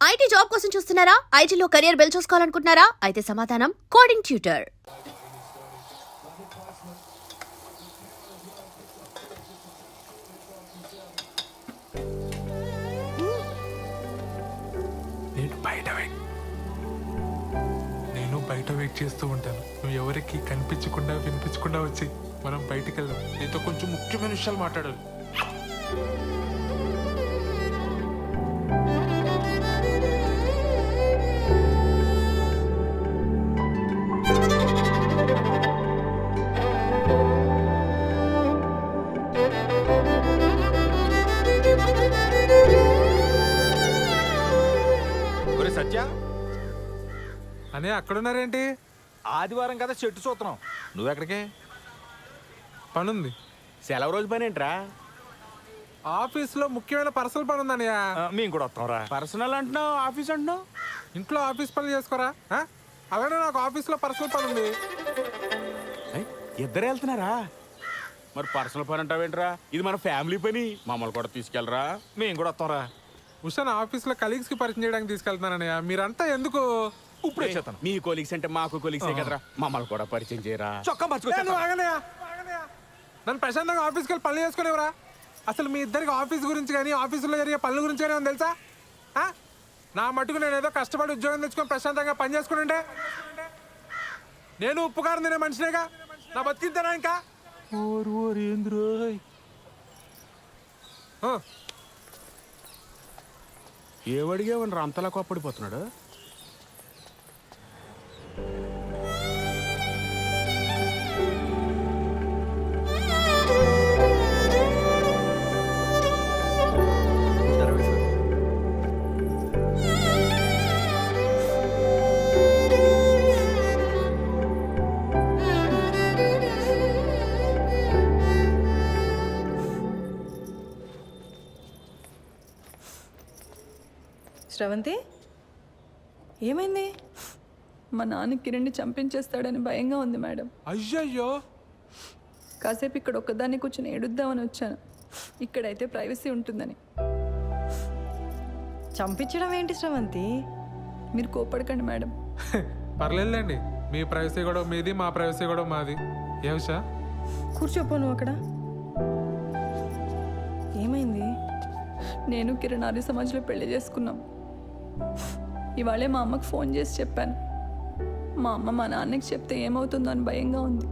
IT job కోసం చూస్తున్నారా? ఐటీలో కెరియర్ బిల్ చూసుకోవాలనుకుంటున్నారా? అయితే సమాధానం కోడింగ్ ట్యూటర్ నేను బయట వెయిట్ నేను బయట వెయిట్ చేస్తూ ఉంటాను. నువ్వు ఎవరికి కనిపించకుండా వినిపించకుండా వచ్చి మనం బయటికి వెళ్దాం. నీతో కొంచెం ముఖ్యమైన విషయాలు మాట్లాడాలి. అనే అక్కడున్నారేంటి? ఆదివారం కదా చెట్టు చూస్తున్నాం. నువ్వెక్కడికే పనుంది. సెలవు రోజు పని ఏంట్రా ఆఫీస్లో ముఖ్యమైన పర్సనల్ పని ఉందన్నయ్య మేము కూడా వస్తాం రా పర్సనల్ అంటున్నావు ఆఫీస్ అంటున్నావు? ఇంట్లో ఆఫీస్ పనులు చేసుకోరా? అలానే నాకు ఆఫీస్లో పర్సనల్ పని ఉంది ఇద్దరు వెళ్తున్నారా? మరి పర్సనల్ పని అంటావేంట్రా? ఇది మన ఫ్యామిలీ పని. మమ్మల్ని కూడా తీసుకెళ్ళరా. మేము కూడా వస్తాం రా ఉషా నా ఆఫీస్లో కలీగ్స్కి పరిచయం చేయడానికి తీసుకెళ్తున్నానన్నయ్య. మీరంతా ఎందుకు? ఇప్పుడు చేస్తాను. మీ కొలీగ్స్ అంటే మాకు కొలీగ్సే కదరా? మమ్మల్ని కూడా పరిచయం చేయరా? చొక్కా ఆగనయ్య, ఆగనయ్య. నన్ను ప్రశాంతంగా ఆఫీస్కి వెళ్ళి పనులు చేసుకునేవరా? అసలు మీ ఇద్దరికి ఆఫీస్ గురించి కానీ ఆఫీసులో జరిగే పనుల గురించి కానీ ఏమన్నా తెలుసా? ఆ? నా మటుకు నేను ఏదో కష్టపడి ఉద్యోగం తెచ్చుకొని ప్రశాంతంగా పని చేసుకుని నేను ఉప్పు కారం తినే మనిషినేగా? నా బతికింతేనా ఇంకా? ఓరు ఓరు ఏంద్రోయ్ ఆ, ఏమడిగేవని అంతలా కోప్పడిపోతున్నాడు? శ్రవంతి? ఏమైంది? మా నాన్న కిరణ్ని చంపించేస్తాడని భయంగా ఉంది మేడం. అయ్యయ్యో! కాసేపు ఇక్కడ ఒక్కదాన్ని కూర్చొని ఏడుద్దామని వచ్చాను. ఇక్కడైతే ప్రైవసీ ఉంటుందని. చంపించడం ఏంటి శ్రవంతి? మీరు కోపడకండి మేడం. పర్లేదులేండి. మీ ప్రైవసీ కూడా మీది మా ప్రైవసీ కూడా మాది. ఏ ఉషా? కూర్చోపో నువ్వు అక్కడ. ఏమైంది? నేను కిరణ్ ఆర్య సమాజ్లో పెళ్ళి చేసుకున్నాం. ఇవాళే మా అమ్మకు ఫోన్ చేసి చెప్పాను. మా అమ్మ మా నాన్నకి చెప్తే ఏమవుతుందో అని భయంగా ఉంది.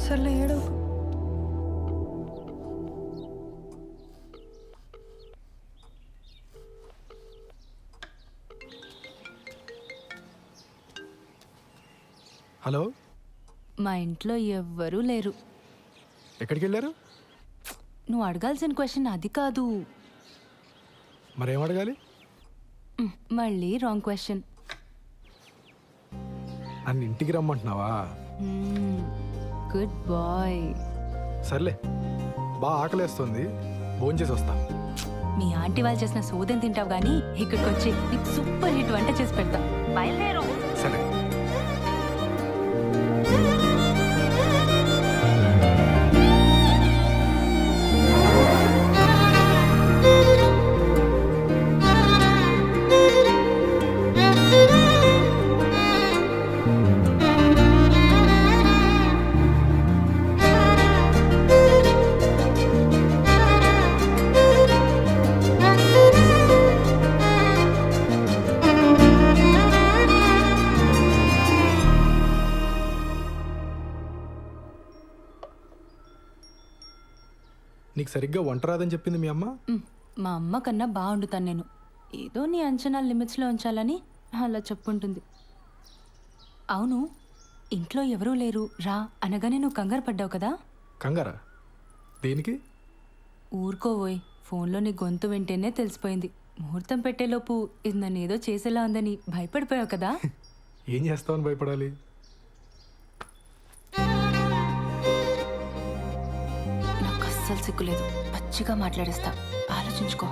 సర్లే ఏడవకు. హలో? మా ఇంట్లో ఎవ్వరూ లేరు. ఎక్కడికి వెళ్ళారు నువ్వు అడగాల్సిన క్వశ్చన్ అది కాదు. మరేం అడగాలి? మ్, మళ్ళీ రాంగ్ క్వశ్చన్ నన్ను ఇంటికి రమ్మంటున్నావా? గుడ్ బాయ్ సర్లే బాగా ఆకలేస్తుంది భోజనం చేసి వస్తా. మీ ఆంటీ వాళ్ళు చేసిన సోదం తింటావు కానీ ఇక్కడికి వచ్చి నీకు సూపర్ హిట్ వంట చేసి పెడతా. బయలుదేరు. సరే. నీకు సరిగ్గా వంట రాదని చెప్పింది మీ అమ్మ? మ్, మా అమ్మ కన్నా బాగుండుతాను నేను. ఏదో నీ అంచనా లిమిట్స్లో ఉంచాలని అలా చెప్పుంటుంది. అవును ఇంట్లో ఎవరూ లేరు. రా అనగానే నువ్వు కంగారు పడ్డావు కదా? కంగారా? దేనికి? ఊరుకోవోయ్ ఫోన్లో నీ గొంతు వింటేనే తెలిసిపోయింది. ముహూర్తం పెట్టేలోపు ఇది నన్ను ఏదో చేసేలా ఉందని భయపడిపోయావు కదా? ఏం చేస్తావని భయపడాలి? అస్సలు సిగ్గులేదు. పచ్చిగా మాట్లాడేస్తా. ఆలోచించుకో.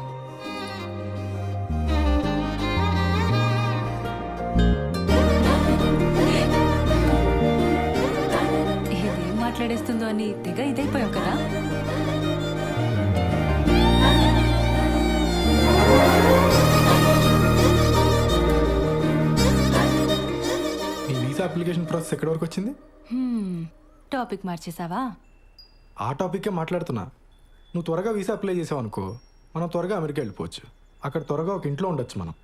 మాట్లాడేస్తుందో అని తెగ ఇదైపోయావు కదా? అప్లికేషన్ ప్రాసెస్ ఎక్కడి వరకు వచ్చింది? టాపిక్ మార్చేసావా ఆ టాపిక్కే మాట్లాడుతున్నా. నువ్వు త్వరగా వీసా అప్లై చేసావు అనుకో మనం త్వరగా అమెరికా వెళ్ళిపోవచ్చు. అక్కడ త్వరగా ఒక ఇంట్లో ఉండొచ్చు మనం.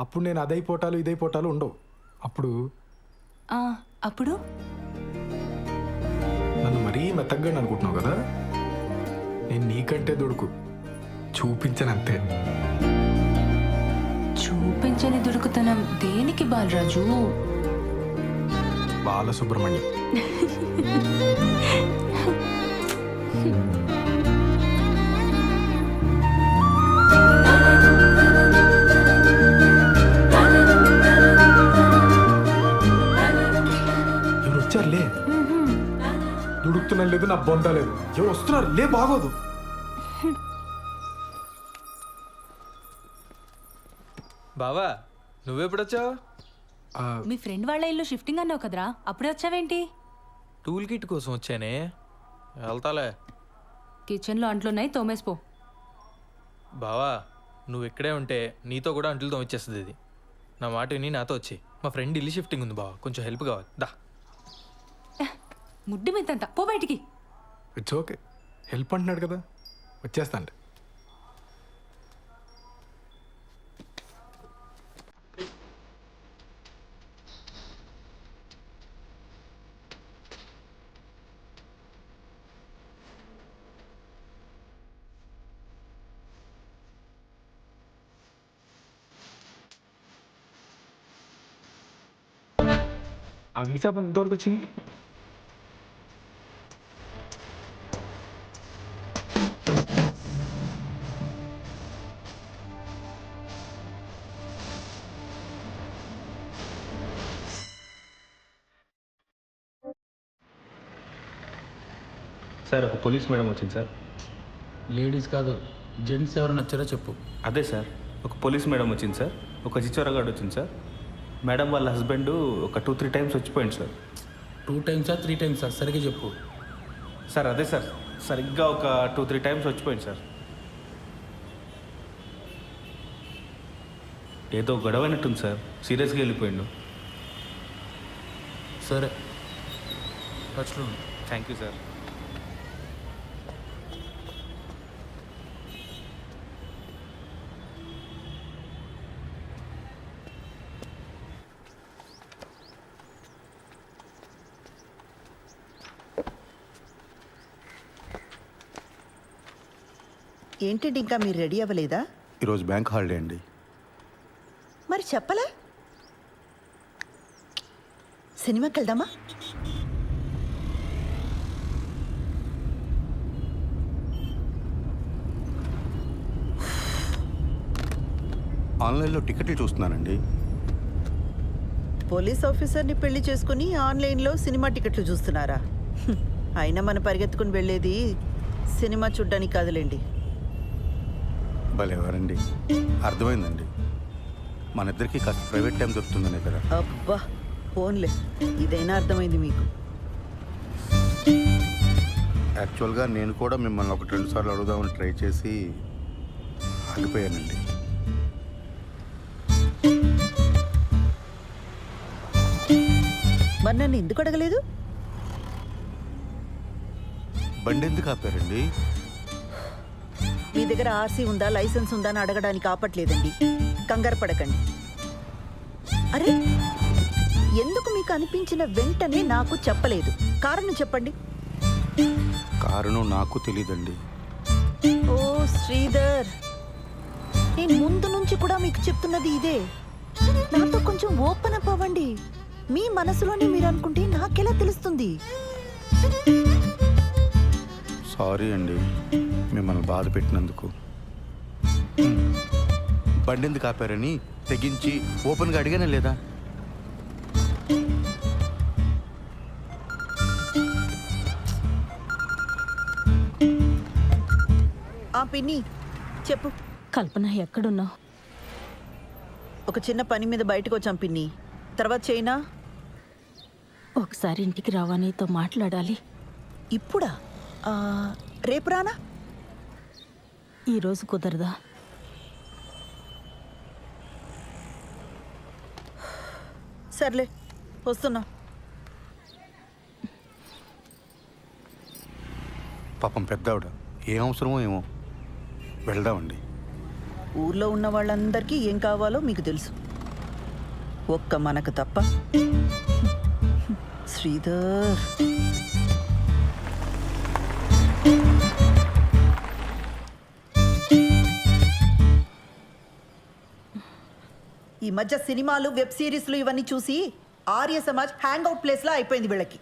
అప్పుడు నేను అదైపోటాలు ఇదైపోటాలు ఉండవు. అప్పుడు ఆ, అప్పుడు? నన్ను మరీ మెత్తగా అనుకుంటున్నావు కదా? నేను నీకంటే దొడుకు. చూపించనంతే. చూపించని దుడుకుతనం దేనికి బాలరాజు? బాలసుబ్రహ్మణ్యం. వచ్చారులే దుడుకుతున్నా లేదు నా బొంద లేదు. ఎవరు వస్తున్నారు? లే బాగోదు. బావా నువ్వెప్పుడొచ్చావు మీ ఫ్రెండ్ వాళ్ళ ఇల్లు షిఫ్టింగ్ అన్నావు కదరా అప్పుడే వచ్చావేంటి? టూల్ కిట్ కోసం వచ్చానే. వెళ్తాలే. కిచెన్లో అంట్లున్నాయి తోమేసిపో. బావా నువ్వు ఇక్కడే ఉంటే నీతో కూడా అంటులతో వచ్చేస్తుంది ఇది. నా మాట విని నాతో వచ్చి. మా ఫ్రెండ్ ఇల్లు షిఫ్టింగ్ ఉంది బావా కొంచెం హెల్ప్ కావాలి. దా. ముడ్డి మీదంట పో బయటికి. ఇట్స్ ఓకే హెల్ప్ అంటున్నాడు కదా. వచ్చేస్తాండి. ఆ వీసా ఎంతవరకు వచ్చింది సార్ ఒక పోలీస్ మేడం వచ్చింది సార్. లేడీస్ కాదు జెంట్స్ ఎవరు నచ్చారో చెప్పు. అదే సార్ ఒక పోలీస్ మేడం వచ్చింది సార్. ఒక చిచ్చోరగాడు వచ్చింది సార్. మేడం వాళ్ళ హస్బెండ్ ఒక టూ త్రీ టైమ్స్ వచ్చిపోయింది సార్. టూ టైమ్సా త్రీ టైమ్సా? సరిగ్గా చెప్పు. సార్ అదే సార్. సరిగ్గా ఒక టూ త్రీ టైమ్స్ వచ్చిపోయింది సార్. ఏదో గొడవ అయినట్టుంది సార్. సీరియస్గా వెళ్ళిపోయిండు. సరే. టచ్లో. Thank you sir. ఏంటండి ఇంకా మీరు రెడీ అవ్వలేదా? ఈరోజు బ్యాంక్ హాలిడే అండి. మరి చెప్పలే? సినిమాకి వెళ్దామా? ఆన్లైన్లో టికెట్లు చూస్తున్నానండి. పోలీస్ ఆఫీసర్ని పెళ్ళి చేసుకుని ఆన్లైన్లో సినిమా టికెట్లు చూస్తున్నారా. అయినా మన పరిగెత్తుకుని వెళ్ళేది సినిమా చూడ్డానికి కాదులేండి. భలేవారండి అర్థమైందండి. మన ఇద్దరికి కాస్త ప్రైవేట్ టైం దొరుకుతుందనే కదా. అబ్బా ఫోన్లే. ఇదైనా అర్థమైంది మీకు. యాక్చువల్గా నేను కూడా మిమ్మల్ని ఒకటి రెండు సార్లు అడుగుదామని ట్రై చేసి ఆగిపోయానండి. మరి నన్ను ఎందుకు అడగలేదు? బండి ఎందుకు ఆపారండి? మీ దగ్గర ఆర్సీ ఉందా లైసెన్స్ ఉందా అని అడగడానికి ఆపట్లేదండి. కంగారు పడకండి. అరే ఎందుకు మీకు అనిపించిన వెంటనే నాకు చెప్పలేదు? కారణం చెప్పండి. కారణం నాకు తెలియదండి ఓ శ్రీధర్. నేను ముందు నుంచి కూడా మీకు చెప్తున్నది ఇదే. నాతో కొంచెం ఓపెన్ అప్ అవ్వండి. మీ మనసులోనే మీరు అనుకుంటే నాకెలా తెలుస్తుంది? సారీ అండి. మిమ్మల్ని బాధ పెట్టినందుకు. బండి ఎందుకు ఆపారని తెగించి ఓపెన్గా అడిగానే లేదా? ఆ పిన్ని చెప్పు. కల్పన ఎక్కడున్నావు? ఒక చిన్న పని మీద బయటకు వచ్చాం పిన్ని. తర్వాత చైనా ఒకసారి ఇంటికి రావా నీతో మాట్లాడాలి. ఇప్పుడా? ఆ, రేపు రానా? ఈరోజు కుదరదా? సర్లే వస్తున్నా. పాపం పెద్దవిడ. ఏ అవసరమో ఏమో. వెళ్దామండి. ఊర్లో ఉన్న వాళ్ళందరికీ ఏం కావాలో మీకు తెలుసు. ఒక్క మనకు తప్ప. శ్రీధర్. ఈ మధ్య సినిమాలు వెబ్ సిరీస్లు ఇవన్నీ చూసి ఆర్య సమాజ్ హ్యాంగ్ అవుట్ ప్లేస్లా అయిపోయింది వీళ్ళకి.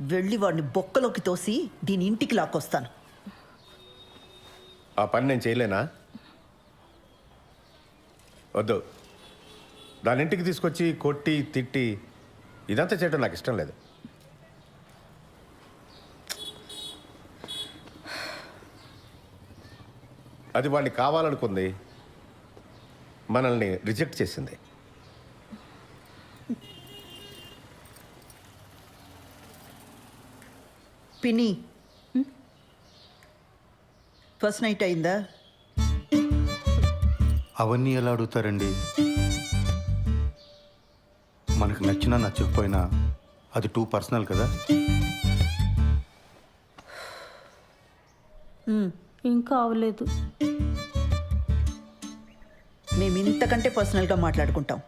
వెళ్ళి వాడిని బొక్కలోకి తోసి దీని ఇంటికి లాక్కొస్తాను. ఆ పని నేను చేయలేనా? వద్దు. దాని ఇంటికి తీసుకొచ్చి కొట్టి తిట్టి ఇదంతా చేయడం నాకు ఇష్టం లేదు. అది వాడిని కావాలనుకుంది మనల్ని రిజెక్ట్ చేసింది. పిన్ని. ఫస్ట్ నైట్ అయిందా? అవన్నీ ఎలా అడుగుతారండి? మనకు నచ్చినా నచ్చకపోయినా అది టూ పర్సనల్ కదా? ఇంకా అవలేదు. మేము ఇంతకంటే పర్సనల్గా మాట్లాడుకుంటాం.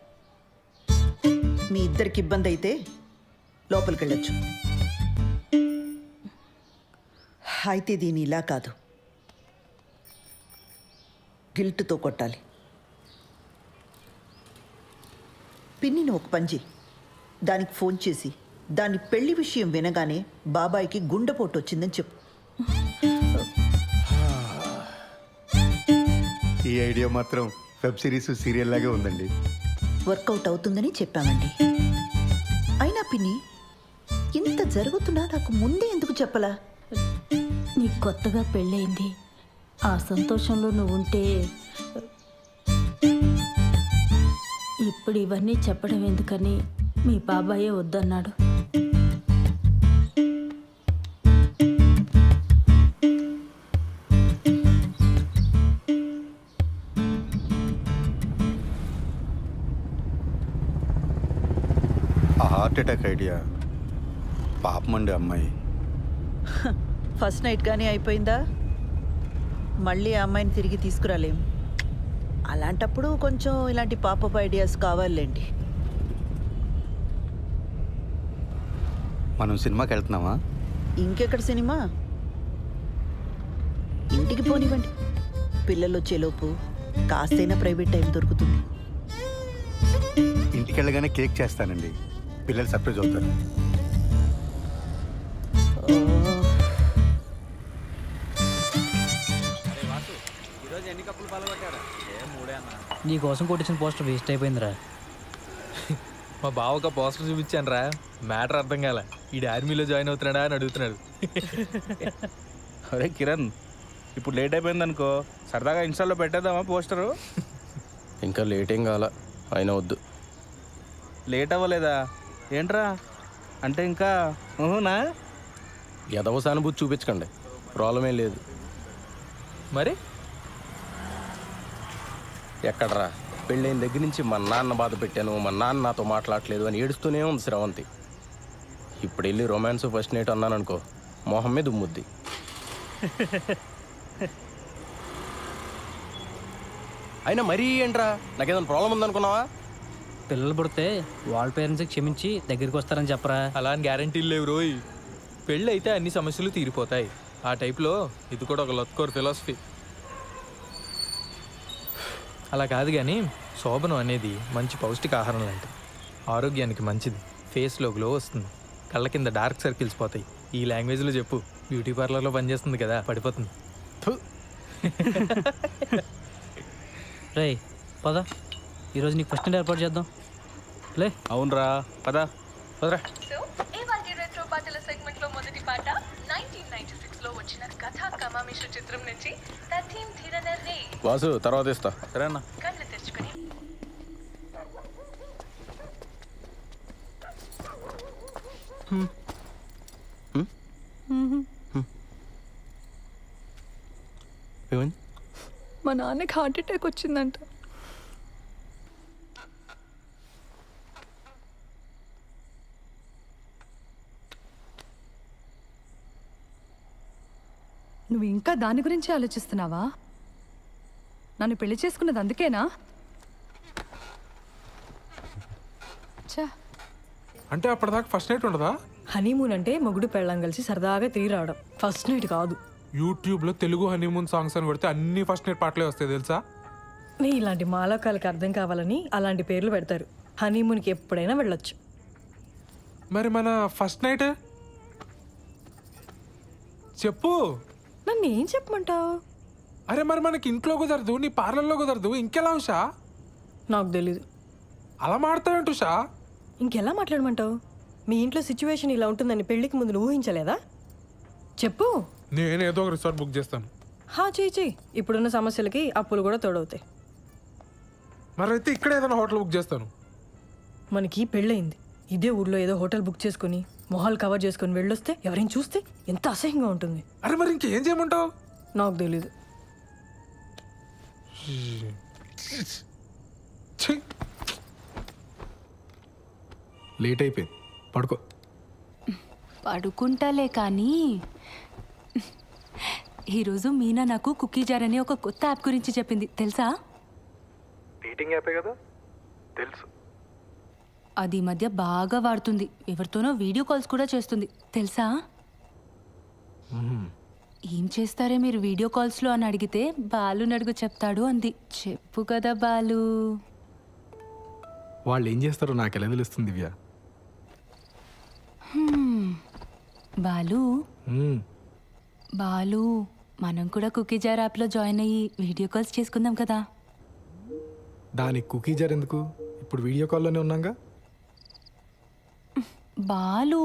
మీ ఇద్దరికి ఇబ్బంది అయితే లోపలికి వెళ్ళొచ్చు అయితే దీని ఇలా కాదు. గిల్ట్తో కొట్టాలి. పిన్నిని ఒక పంజి. దానికి ఫోన్ చేసి దాని పెళ్ళి విషయం వినగానే బాబాయికి గుండెపోటు వచ్చిందని చెప్పు. ఈ ఐడియా మాత్రం వెబ్ సిరీస్ సీరియల్ లాగే ఉందండి. వర్కౌట్ అవుతుందని చెప్పామండి. అయినా పిన్ని ఇంత జరుగుతున్నా నాకు ముందే ఎందుకు చెప్పలా? నీకు కొత్తగా పెళ్ళయింది. ఆ సంతోషంలో నువ్వు ఉంటే ఇప్పుడు ఇవన్నీ చెప్పడం ఎందుకని మీ బాబాయే వద్దన్నాడు. Heart attack idea. పాపమండి అమ్మాయి. ఫస్ట్ నైట్ కానీ అయిపోయిందా? మళ్ళీ ఆ అమ్మాయిని తిరిగి తీసుకురాలేం. అలాంటప్పుడు కొంచెం ఇలాంటి పాపప్ ఐడియాస్ కావాలండి మనం సినిమాకి వెళ్తున్నామా? ఇంకెక్కడ సినిమా? ఇంటికి పోనివ్వండి. పిల్లలు వచ్చేలోపు కాస్తైనా ప్రైవేట్ టైం దొరుకుతుంది. ఇంటికి వెళ్ళగానే కేక్ చేస్తానండి. పిల్లలు సర్ప్రైజ్ అవుతారు. నీ కోసం కొట్టించిన పోస్టర్ వేస్ట్ అయిపోయిందిరా. మా బావ ఒక పోస్టర్ చూపించాను రా. మ్యాటర్ అర్థం కాల. ఈ ఆర్మీలో జాయిన్ అవుతున్నాడా అని అడుగుతున్నాడు. అరే కిరణ్ ఇప్పుడు లేట్ అయిపోయింది అనుకో సరదాగా ఇన్స్టాల్లో పెట్టేద్దామా పోస్టరు? ఇంకా లేట్ ఏం కాల అయినా వద్దు. లేట్ అవ్వలేదా? ఏంట్రా? అంటే ఇంకా ఊహునా? ఎదవ సానుభూతి చూపించకండి. ప్రాబ్లం ఏం లేదు. మరి? ఎక్కడరా? పెళ్ళైన దగ్గర నుంచి మా నాన్న బాధ పెట్టాను మా నాన్న నాతో మాట్లాడలేదు అని ఏడుస్తూనే ఉంది శ్రవంతి. ఇప్పుడు వెళ్ళి రొమాన్స్ ఫస్ట్ నైట్ అన్నాను అనుకో మొహం మీద ఉమ్ముద్ది. అయినా మరీ ఏంట్రా? నాకేదైనా ప్రాబ్లం ఉందనుకున్నావా? పిల్లలు పుడితే వాళ్ళ పేరెంట్స్కి క్షమించి దగ్గరికి వస్తారని చెప్పరా? అలా అని గ్యారంటీలు లేవు రోయ్. పెళ్ళి అయితే అన్ని సమస్యలు తీరిపోతాయి. ఆ టైప్లో ఇది కూడా ఒక లత్కోర్ ఫిలాసఫీ అలా కాదు కానీ శోభనం అనేది మంచి పౌష్టికాహారం లాంటిది. ఆరోగ్యానికి మంచిది. ఫేస్లో గ్లో వస్తుంది. కళ్ళ కింద డార్క్ సర్కిల్స్ పోతాయి. ఈ లాంగ్వేజ్లో చెప్పు. బ్యూటీ పార్లర్లో పనిచేస్తుంది కదా పడిపోతుంది. రే పద. ఈరోజు నీకు ఫస్ట్ నైట్ ఏర్పాటు చేద్దాం. లే. అవునరా. పదా. పదరా. సో ఇవాళ రెట్రో పాటల సెగ్మెంట్లో మొదటి పాట నైన్టీన్ నైన్టీ సిక్స్లో వచ్చిన కథ కమామిష చిత్రం నుంచి తథీం వాసు తర్వాత ఇస్తా. సరేనా కళ్ళు తెరుచుకుని. ఏమైంది? మా నాన్నకి హార్ట్ అటాక్ వచ్చిందంట నువ్వు ఇంకా దాని గురించి ఆలోచిస్తున్నావా? నన్ను పెళ్ళి చేసుకున్నది అందుకేనా? అంటే అప్పటిదాకా ఫస్ట్ నైట్ ఉండదా? హనీమూన్ అంటే మొగుడు పెళ్ళం కలిసి సరదాగా తిరిగి రావడం ఫస్ట్ నైట్ కాదు. యూట్యూబ్లో తెలుగు హనీమూన్ సాంగ్స్ అని కొడితే అన్ని ఫస్ట్ నైట్ పాటలే వస్తాయి తెలుసా? నీ ఇలాంటి మాలోకాలకు అర్థం కావాలని అలాంటి పేర్లు పెడతారు. హనీమూన్కి ఎప్పుడైనా వెళ్ళొచ్చు. మరి మన ఫస్ట్ నైట్? చెప్పు. నన్ను ఏం చెప్పమంటావు? అరే మరి మనకి ఇంట్లో కుదరదు నీ పార్లర్లో కుదరదు ఇంకెలా ఉషా? నాకు తెలీదు. అలా మాడతావేంటి ఉషా? ఇంకెలా మాట్లాడమంటావు? మీ ఇంట్లో సిచ్యువేషన్ ఇలా ఉంటుందని పెళ్ళికి ముందు నువ్వు ఊహించలేదా? చెప్పు. నేను ఏదో ఒక రిసార్ట్ బుక్ చేస్తాను. హా చేయి చెయ్యి ఇప్పుడున్న సమస్యలకి అప్పులు కూడా తోడవుతాయి. మరి అయితే ఇక్కడ ఏదైనా హోటల్ బుక్ చేస్తాను. మనకి పెళ్ళయింది. ఇదే ఊర్లో ఏదో హోటల్ బుక్ చేసుకుని మొహాలు కవర్ చేసుకుని వెళ్ళొస్తే ఎవరైనా చూస్తే ఎంత అసహ్యంగా ఉంటుంది. అరే మరి ఇంకేం చేయమంటావు? నాకు తెలీదు. లేట్ అయిపోయింది. పడుకో. పడుకుంటాలే కానీ ఈరోజు మీనా నాకు కుకీ జార్ అనే ఒక కొత్త యాప్ గురించి చెప్పింది. తెలుసా? డేటింగ్ యాపే కదా? తెలుసు. అది ఈ మధ్య బాగా వాడుతుంది. ఎవరితోనో వీడియో కాల్స్ కూడా చేస్తుంది. తెలుసా? ఏం చేస్తారే మీరు వీడియో కాల్స్లో అని అడిగితే బాలు నడుగు చెప్తాడు అంది. చెప్పు కదా బాలు. వాళ్ళు ఏం చేస్తారో నాకు ఎలా తెలుస్తుంది దివ్య. బాలు. బాలు మనం కూడా కుకీ జార్ యాప్లో జాయిన్ అయ్యి వీడియో కాల్స్ చేసుకుందాం కదా. దానికి కుకీ జార్ ఎందుకు? ఇప్పుడు వీడియో కాల్లోనే ఉన్నాగా? బాలు.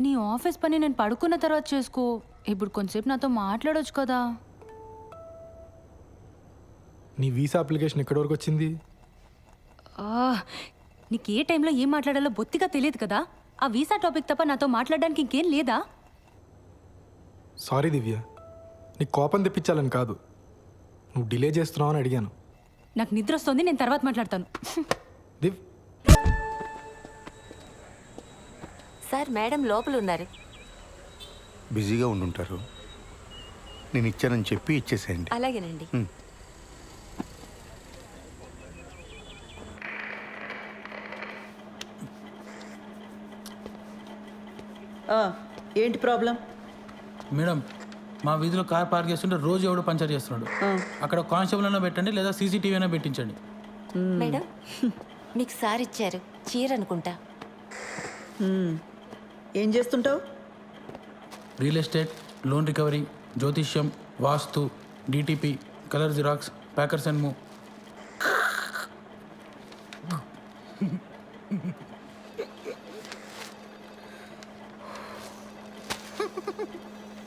నీ ఆఫీస్ పని నేను పడుకున్న తర్వాత చేసుకో. ఇప్పుడు కొంచెంసేపు నాతో మాట్లాడొచ్చు కదా. నీ వీసా అప్లికేషన్ ఎక్కడి వరకు వచ్చింది? నీకు ఏ టైంలో ఏం మాట్లాడాలో బొత్తిగా తెలియదు కదా. ఆ వీసా టాపిక్ తప్ప నాతో మాట్లాడడానికి ఇంకేం లేదా? సారీ దివ్య నీకు కోపం తెప్పించాలని కాదు. నువ్వు డిలే చేస్తున్నావు అని అడిగాను. నాకు నిద్ర వస్తుంది నేను తర్వాత మాట్లాడతాను. దివ్ సార్ మేడం లోపల ఉన్నారు బిజీగా ఉండుంటారు. నేను ఇచ్చానని చెప్పి ఇచ్చేసేయండి. అలాగేనండి. ఆ, ఏంటి ప్రాబ్లం? మేడం మా వీధిలో కార్ పార్క్ చేస్తుంటే రోజు ఎవడు పంచర్ చేస్తున్నాడు. అక్కడ కానిస్టేబుల్ అయినా పెట్టండి లేదా సీసీటీవీ అయినా పెట్టించండి. మేడం మీకు సార్ ఇచ్చారు చీర అనుకుంటా. మ్మ్. ఏం చేస్తుంటావు? రియల్ ఎస్టేట్ లోన్ రికవరీ జ్యోతిష్యం వాస్తు DTP colour xerox packers and move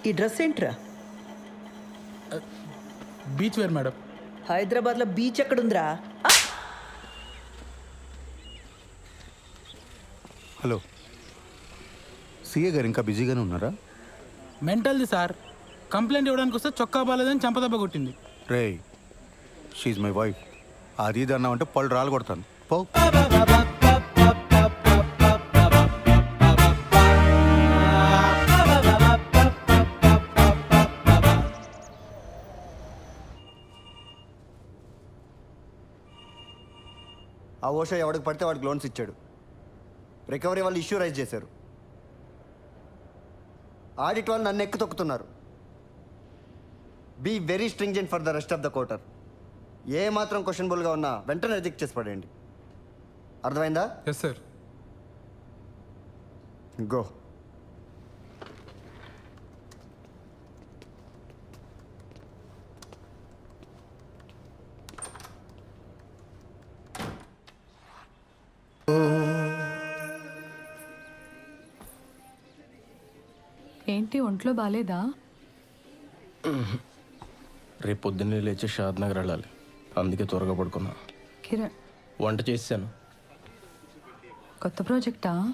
ఈ డ్రెస్ ఏంట్రా? Beach wear madam. హైదరాబాద్లో బీచ్ ఎక్కడుందిరా? హలో. సీఏ గారు ఇంకా బిజీగానే ఉన్నారా? మెంటల్ది సార్. కంప్లైంట్ ఇవ్వడానికి వస్తే చొక్కా బాలేదని చంపదెబ్బ కొట్టింది. రే షీజ్ మై వైఫ్ అది ఇది అన్నావంటే పళ్ళు రాలు కొడతాను. పో. ఆ ఓషో ఎవడికి పడితే వాడికి లోన్స్ ఇచ్చాడు. రికవరీ వాళ్ళు ఇష్యూ రైజ్ చేశారు. ఆడిట్ వాళ్ళు నన్ను ఎక్కు తొక్కుతున్నారు. Be very stringent for the rest of the quarter ఏ మాత్రం క్వశ్చనబుల్గా ఉన్నా వెంటనే రిజెక్ట్ చేసి పడేయండి. అర్థమైందా? ఎస్ సార్ గో ఏంటి ఒంట్లో బాగాలేదా రేపు పొద్దున్నే లేచి షాద్ నగర్ వెళ్ళాలి. అందుకే త్వరగా పడుకున్నా. కిరణ్. వంట చేశాను కొత్త ప్రాజెక్టా?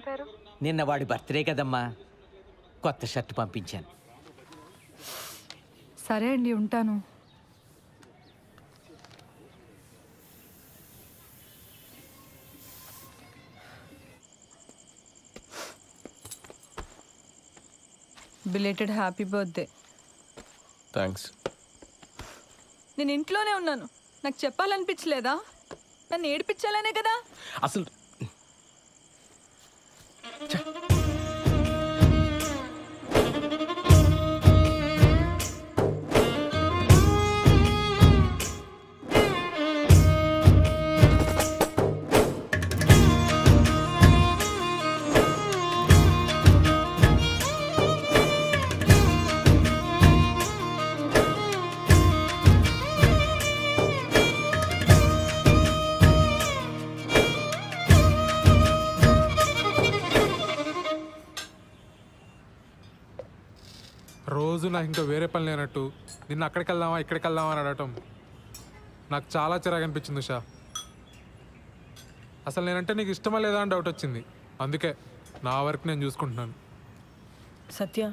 పంపారు? నిన్న వాడి బర్త్డే కదమ్మా. కొత్త షర్ట్ పంపించాను. సరే అండి ఉంటాను. బిలేటెడ్ హ్యాపీ బర్త్డే థ్యాంక్స్ నేను ఇంట్లోనే ఉన్నాను. నాకు చెప్పాలనిపించలేదా? నన్ను ఏడిపించాలనే కదా? అసలు రోజు నాకు ఇంకా వేరే పని లేనట్టు. నిన్న అక్కడికి వెళ్దామా ఇక్కడికి వెళ్దామా అని అడగటం. నాకు చాలా చిరాకు అనిపించింది ఉషా. అసలు నేనంటే నీకు ఇష్టమా లేదా అని డౌట్ వచ్చింది. అందుకే నా వరకు నేను చూసుకుంటున్నాను. సత్య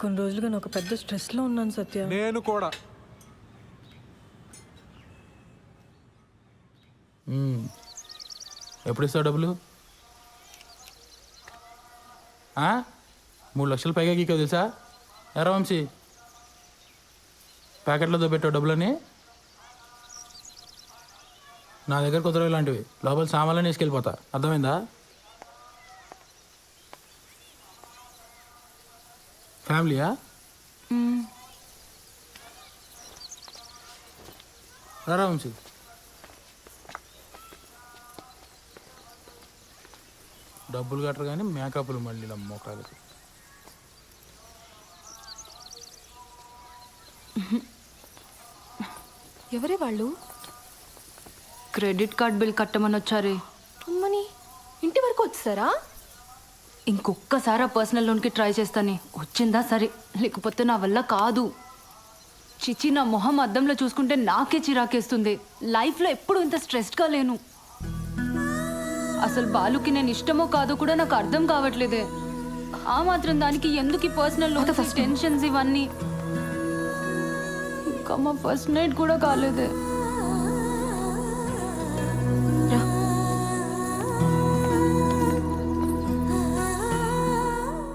కొన్ని రోజులుగా నేను ఒక పెద్ద స్ట్రెస్లో ఉన్నాను సత్య. నేను కూడా. ఎప్పుడు ఇస్తావు డబ్బులు? మూడు లక్షలు పైగా గీకో తెలుసా? ఎరా వంశీ? ప్యాకెట్లో పెట్టావు డబ్బులని నా దగ్గర కుదరవు ఇలాంటివి. లోపల సామాన్లని వేసుకెళ్ళిపోతా అర్థమైందా? ఫ్యామిలీయా? రా వంశీ? డబ్బులు కట్టరు కానీ మేకప్లు మళ్ళీ ఇలా మోకాలకి ఎవరే వాళ్ళు? క్రెడిట్ కార్డ్ బిల్ కట్టమని వచ్చారే. అమ్మని ఇంటి వరకు వచ్చారా? ఇంకొక్కసారి ఆ పర్సనల్ లోన్కి ట్రై చేస్తానే. వచ్చిందా సరే లేకపోతే నా వల్ల కాదు. చిచి నా మొహం అద్దంలో చూసుకుంటే నాకే చిరాకేస్తుంది. లైఫ్లో ఎప్పుడు ఇంత స్ట్రెస్డ్గా లేను. అసలు బాలుకి నేను ఇష్టమో కాదో కూడా నాకు అర్థం కావట్లేదే. ఆ మాత్రం దానికి ఎందుకు పర్సనల్ లోన్స్ టెన్షన్స్ ఇవన్నీ? ఇంకా మా ఫస్ట్ నైట్ కూడా కాలేదే.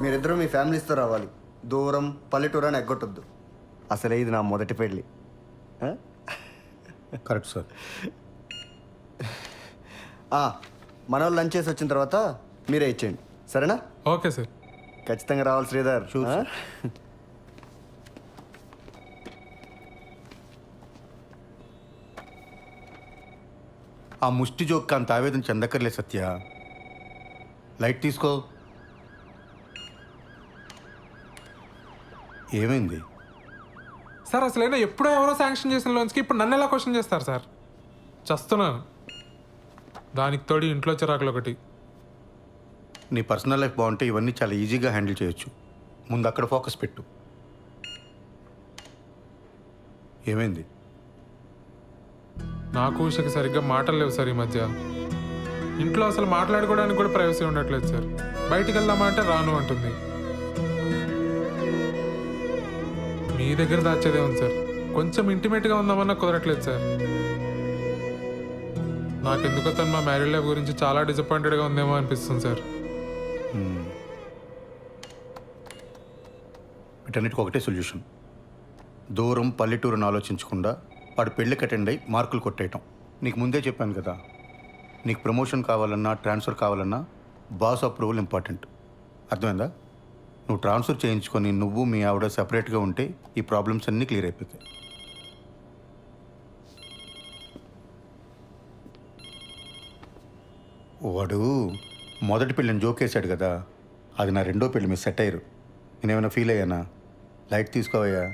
మీరిద్దరూ మీ ఫ్యామిలీస్తో రావాలి. దూరం పల్లెటూరు అని ఎగ్గొట్టొద్దు. అసలే ఇది నా మొదటి పెళ్ళి కరెక్ట్ సార్ మన వాళ్ళు లంచ్ చేసి వచ్చిన తర్వాత మీరే ఇచ్చేయండి. సరేనా? ఓకే సార్ ఖచ్చితంగా రావాలి శ్రీధర్. ఆ? ముష్టి జోక్ అంత ఆవేదన చెందక్కర్లే సత్య. లైట్ తీసుకో. ఏమైంది? సార్ అసలైనా ఎప్పుడో ఎవరో శాంక్షన్ చేసిన లోన్స్కి ఇప్పుడు నన్ను ఎలా క్వశ్చన్ చేస్తారు సార్? చస్తున్నాను. దానికి తోడి ఇంట్లో చిరాకులు ఒకటి. నీ పర్సనల్ లైఫ్ బాగుంటే ఇవన్నీ చాలా ఈజీగా హ్యాండిల్ చేయొచ్చు. ముందు అక్కడ ఫోకస్ పెట్టు. ఏమైంది? నాకు ఉషకి సరిగ్గా మాటలు లేవు సార్ ఈ మధ్య. ఇంట్లో అసలు మాట్లాడుకోవడానికి కూడా ప్రైవసీ ఉండట్లేదు సార్. బయటికి వెళ్దామా అంటే రాను అంటుంది. మీ దగ్గర దాచేదే ఉంది సార్. కొంచెం ఇంటిమేట్గా ఉందామన్నా కుదరట్లేదు సార్. నాకెందుకో తను మా మ్యారీడ్ లైఫ్ గురించి చాలా డిసప్పాయింటెడ్గా ఉందేమో అనిపిస్తుంది సార్. వీటన్నిటికి ఒకటే సొల్యూషన్ దూరం పల్లెటూరుని ఆలోచించకుండా వాడు పెళ్ళికి అటెండ్ అయ్యి మార్కులు కొట్టేయటం. నీకు ముందే చెప్పాను కదా. నీకు ప్రమోషన్ కావాలన్నా ట్రాన్స్ఫర్ కావాలన్నా బాస్ అప్రూవల్ ఇంపార్టెంట్. అర్థమైందా? నువ్వు ట్రాన్స్ఫర్ చేయించుకొని నువ్వు మీ ఆవిడ సెపరేట్గా ఉంటే ఈ ప్రాబ్లమ్స్ అన్నీ క్లియర్ అయిపోతాయి. వాడు మొదటి పెళ్ళిని జోకేశాడు కదా. అది నా రెండో పెళ్ళి మీరు సెట్ అయ్యారు. నేనేమైనా ఫీల్ అయ్యానా? లైట్ తీసుకోవయ్యా.